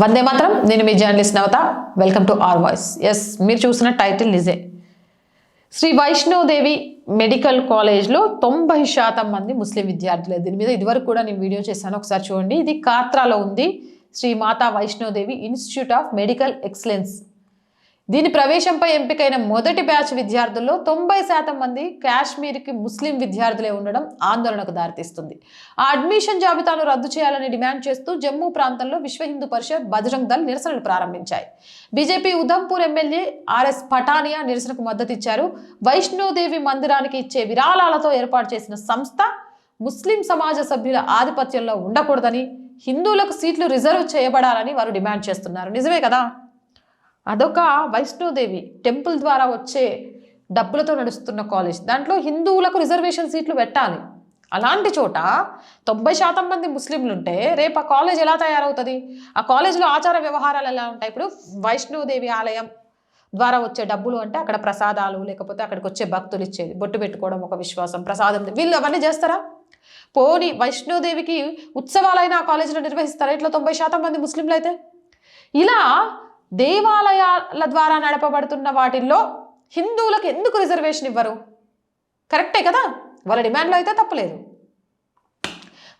వందే మాత్రం నేను మీ journalist Navata. Welcome to R voice S మీరు చూసిన టైటిల్ నిజే శ్రీ వైష్ణోదేవి మెడికల్ కాలేజ్లో తొంభై శాతం మంది ముస్లిం విద్యార్థులే దీని మీద ఇదివరకు కూడా నేను వీడియో చేశాను. ఒకసారి చూడండి. ఇది కాత్రాలో ఉంది. Shri Mata Vaishno Devi institute of medical excellence. దీని ప్రవేశంపై ఎంపికైన మొదటి బ్యాచ్ విద్యార్థుల్లో తొంభై శాతం మంది కాశ్మీర్కి ముస్లిం విద్యార్థులే ఉండడం ఆందోళనకు దారితీస్తుంది. ఆ అడ్మిషన్ జాబితాను రద్దు చేయాలని డిమాండ్ చేస్తూ జమ్మూ ప్రాంతంలో విశ్వ హిందూ పరిషత్ బజరంగ్ దళ్ నిరసనలు ప్రారంభించాయి. BJP Udhampur MLA R S Pathania నిరసనకు మద్దతిచ్చారు. వైష్ణోదేవి మందిరానికి ఇచ్చే విరాళాలతో ఏర్పాటు చేసిన సంస్థ ముస్లిం సమాజ సభ్యుల ఆధిపత్యంలో ఉండకూడదని హిందువులకు సీట్లు రిజర్వ్ చేయబడాలని వారు డిమాండ్ చేస్తున్నారు. నిజమే కదా? అదొక వైష్ణోదేవి టెంపుల్ ద్వారా వచ్చే డబ్బులతో నడుస్తున్న కాలేజ్. దాంట్లో హిందువులకు రిజర్వేషన్ సీట్లు పెట్టాలి. అలాంటి చోట తొంభై శాతం మంది ముస్లింలు ఉంటే రేపు ఆ కాలేజ్ ఎలా తయారవుతుంది? ఆ కాలేజ్లో ఆచార వ్యవహారాలు ఎలా ఉంటాయి? ఇప్పుడు వైష్ణోదేవి ఆలయం ద్వారా వచ్చే డబ్బులు అంటే అక్కడ ప్రసాదాలు లేకపోతే అక్కడికి వచ్చే భక్తులు ఇచ్చేది. బొట్టు పెట్టుకోవడం ఒక విశ్వాసం ప్రసాదం. వీళ్ళు అవన్నీ చేస్తారా? పోని వైష్ణోదేవికి ఉత్సవాలైన ఆ కాలేజీలో నిర్వహిస్తారా? ఇట్లా తొంభై శాతం మంది ముస్లింలు అయితే ఇలా దేవాలయాల ద్వారా నడపబడుతున్న వాటిల్లో హిందువులకు ఎందుకు రిజర్వేషన్ ఇవ్వరు? కరెక్టే కదా? వాళ్ళ డిమాండ్లో అయితే తప్పలేదు.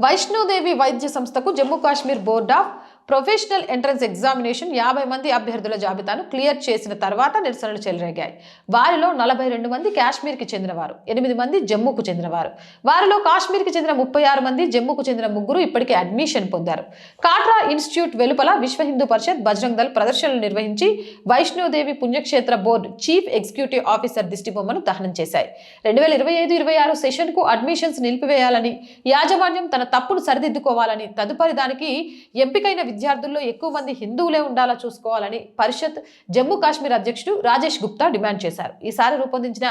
వైష్ణోదేవి వైద్య సంస్థకు Jammu Kashmir board of professional entrance examination యాభై మంది అభ్యర్థుల జాబితాను క్లియర్ చేసిన తర్వాత నిరసనలు చెలరేగాయి. వారిలో నలభై రెండు మంది కాశ్మీర్కి చెందినవారు ఎనిమిది మంది జమ్మూకు చెందినవారు. వారిలో కాశ్మీర్కి చెందిన ముప్పై ఆరు మంది జమ్మూకు చెందిన ముగ్గురు ఇప్పటికే అడ్మిషన్ పొందారు. కాట్రా ఇన్స్టిట్యూట్ వెలుపల విశ్వ హిందూ పరిషత్ బజరంగ్ దళ్ ప్రదర్శనలు నిర్వహించి వైష్ణోదేవి పుణ్యక్షేత్ర బోర్డు చీఫ్ ఎగ్జిక్యూటివ్ ఆఫీసర్ దిష్టిబొమ్మను దహనం చేశాయి. రెండు వేల ఇరవై ఐదు ఇరవై ఆరు సెషన్కు అడ్మిషన్స్ నిలిపివేయాలని యాజమాన్యం తన తప్పును సరిదిద్దుకోవాలని తదుపరి దానికి ఎంపికైన విద్యార్థుల్లో ఎక్కువ మంది హిందువులే ఉండాలా చూసుకోవాలని పరిషత్ జమ్మూ కాశ్మీర్ అధ్యక్షుడు రాజేష్ గుప్తా డిమాండ్ చేశారు. ఈసారి రూపొందించిన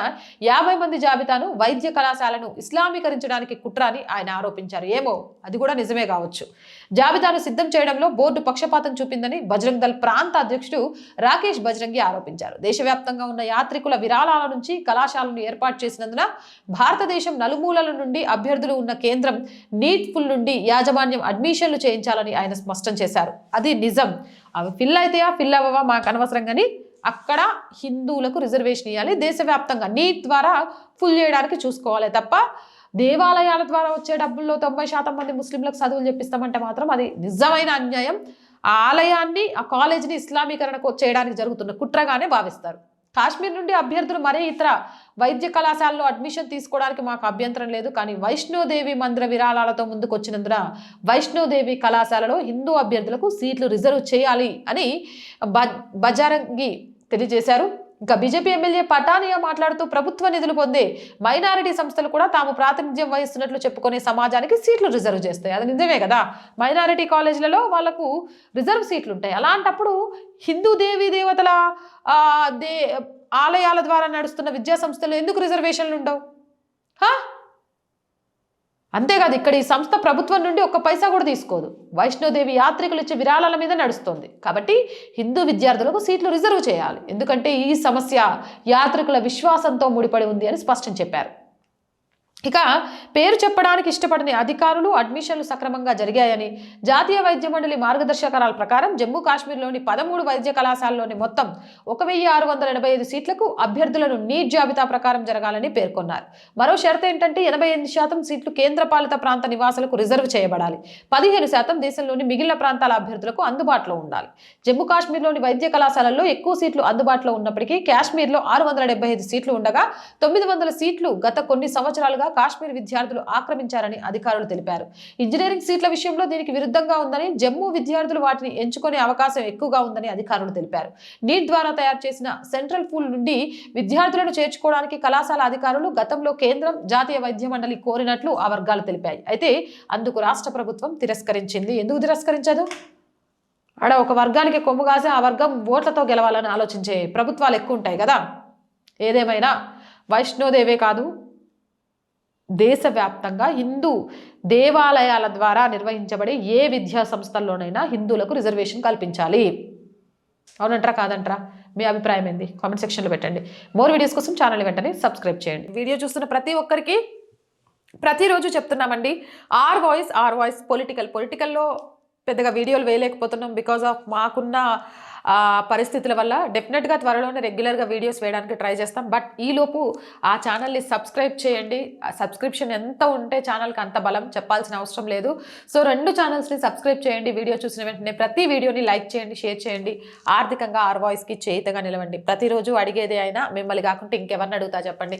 యాభై మంది జాబితాను వైద్య కళాశాలను ఇస్లామీకరించడానికి కుట్ర అని ఆయన ఆరోపించారు. ఏమో అది కూడా నిజమే కావచ్చు. జాబితాను సిద్ధం చేయడంలో బోర్డు పక్షపాతం చూపిందని బజరంగ్ దళ్ ప్రాంత అధ్యక్షుడు రాకేష్ బజరంగి ఆరోపించారు. దేశవ్యాప్తంగా ఉన్న యాత్రికుల విరాళాల నుంచి కళాశాలను ఏర్పాటు చేసినందున భారతదేశం నలుమూలల నుండి అభ్యర్థులు ఉన్న కేంద్రం నీట్ ఫుల్ నుండి యాజమాన్యం అడ్మిషన్లు చేయించాలని ఆయన స్పష్టం చేశారు. అది నిజం. అవి ఫిల్ అవుతాయా ఫిల్ అవ్వవా మాకు అనవసరం కానీ అక్కడ హిందువులకు రిజర్వేషన్ ఇవ్వాలి దేశవ్యాప్తంగా నీట్ ద్వారా ఫుల్ చేయడానికి చూసుకోవాలి తప్ప దేవాలయాల ద్వారా వచ్చే డబ్బుల్లో తొంభై శాతం మంది ముస్లింలకు చదువులు చెప్పిస్తామంటే మాత్రం అది నిజమైన అన్యాయం. ఆ ఆలయాన్ని ఆ కాలేజీని ఇస్లామీకరణకు చేయడానికి జరుగుతున్న కుట్రగానే భావిస్తారు. కాశ్మీర్ నుండి అభ్యర్థులు మరే ఇతర వైద్య కళాశాలలో అడ్మిషన్ తీసుకోవడానికి మాకు అభ్యంతరం లేదు. కానీ వైష్ణోదేవి మందిర విరాళాలతో ముందుకు వచ్చినందున వైష్ణోదేవి కళాశాలలో హిందూ అభ్యర్థులకు సీట్లు రిజర్వ్ చేయాలి అని బ బజారంగి తెలియజేశారు. ఇంకా బీజేపీ ఎమ్మెల్యే పటానియా మాట్లాడుతూ ప్రభుత్వ నిధులు పొందే మైనారిటీ సంస్థలు కూడా తాము ప్రాతినిధ్యం వహిస్తున్నట్లు చెప్పుకునే సమాజానికి సీట్లు రిజర్వ్ చేస్తాయి. అది నిజమే కదా? మైనారిటీ కాలేజీలలో వాళ్ళకు రిజర్వ్ సీట్లు ఉంటాయి. అలాంటప్పుడు హిందూ దేవీ దేవతల దే ఆలయాల ద్వారా నడుస్తున్న విద్యా సంస్థలు ఎందుకు రిజర్వేషన్లు ఉండవు? హా? అంతేకాదు ఇక్కడ ఈ సంస్థ ప్రభుత్వం నుండి ఒక్క పైసా కూడా తీసుకోదు. వైష్ణోదేవి యాత్రికులు ఇచ్చే విరాళాల మీద నడుస్తుంది. కాబట్టి హిందూ విద్యార్థులకు సీట్లు రిజర్వ్ చేయాలి. ఎందుకంటే ఈ సమస్య యాత్రికుల విశ్వాసంతో ముడిపడి ఉంది అని స్పష్టం చెప్పారు. ఇక పేరు చెప్పడానికి ఇష్టపడని అధికారులు అడ్మిషన్లు సక్రమంగా జరిగాయని జాతీయ వైద్య మండలి మార్గదర్శకాల ప్రకారం జమ్మూ కాశ్మీర్లోని పదమూడు వైద్య కళాశాలలోని మొత్తం ఒక వెయ్యి ఆరు వందల ఎనభై ఐదు సీట్లకు అభ్యర్థులను నీట్ జాబితా ప్రకారం జరగాలని పేర్కొన్నారు. మరో షరతు ఏంటంటే ఎనభై ఎనిమిది శాతం సీట్లు కేంద్రపాలిత ప్రాంత నివాసులకు రిజర్వ్ చేయబడాలి. పదిహేను శాతం దేశంలోని మిగిలిన ప్రాంతాల అభ్యర్థులకు అందుబాటులో ఉండాలి. జమ్మూ కాశ్మీర్లోని వైద్య కళాశాలల్లో ఎక్కువ సీట్లు అందుబాటులో ఉన్నప్పటికీ కాశ్మీర్లో ఆరు వందల డెబ్బై ఐదు సీట్లు ఉండగా తొమ్మిది వందల సీట్లు గత కొన్ని సంవత్సరాలుగా కాశ్మీర్ విద్యార్థులు ఆక్రమించారని అధికారులు తెలిపారు. ఇంజనీరింగ్ సీట్ల విషయంలో దీనికి విరుద్ధంగా ఉందని జమ్మూ విద్యార్థులు వాటిని ఎంచుకునే అవకాశం ఎక్కువగా ఉందని అధికారులు తెలిపారు. నీట్ ద్వారా తయారు చేసిన సెంట్రల్ పూల్ నుండి విద్యార్థులను చేర్చుకోవడానికి కళాశాల అధికారులు గతంలో కేంద్రం జాతీయ వైద్య మండలి కోరినట్లు ఆ వర్గాలు తెలిపాయి. అయితే అందుకు రాష్ట్ర ప్రభుత్వం తిరస్కరించింది. ఎందుకు తిరస్కరించదు? ఆడ ఒక వర్గానికి కొమ్ము కాసి ఆ వర్గం ఓట్లతో గెలవాలని ఆలోచించే ప్రభుత్వాలు ఎక్కువ ఉంటాయి కదా. ఏదేమైనా వైష్ణోదేవే కాదు దేశవ్యాప్తంగా హిందూ దేవాలయాల ద్వారా నిర్వహించబడే ఏ విద్యా సంస్థల్లోనైనా హిందువులకు రిజర్వేషన్ కల్పించాలి. అవునంటారా కాదంటారా? మీ అభిప్రాయం ఏంది? కామెంట్ సెక్షన్లో పెట్టండి. మోర్ వీడియోస్ కోసం ఛానల్ వెంటనే సబ్స్క్రైబ్ చేయండి. వీడియో చూస్తున్న ప్రతి ఒక్కరికి ప్రతిరోజు చెప్తున్నామండి. R voice R voice political. పొలిటికల్లో పెద్దగా వీడియోలు వేయలేకపోతున్నాం బికాజ్ ఆఫ్ మాకున్న పరిస్థితుల వల్ల డెఫినెట్గా త్వరలోనే రెగ్యులర్గా వీడియోస్ వేయడానికి ట్రై చేస్తాం. బట్ ఈలోపు ఆ ఛానల్ని సబ్స్క్రైబ్ చేయండి. సబ్స్క్రిప్షన్ ఎంత ఉంటే ఛానల్కి అంత బలం చెప్పాల్సిన అవసరం లేదు. సో రెండు ఛానల్స్ని సబ్స్క్రైబ్ చేయండి. వీడియో చూసిన వెంటనే ప్రతి వీడియోని లైక్ చేయండి షేర్ చేయండి. ఆర్థికంగా ఆర్ వాయిస్కి చేయితగా నిలవండి. ప్రతిరోజు అడిగేదే అయినా మిమ్మల్ని కాకుండా ఇంకెవరిని అడుగుతా చెప్పండి.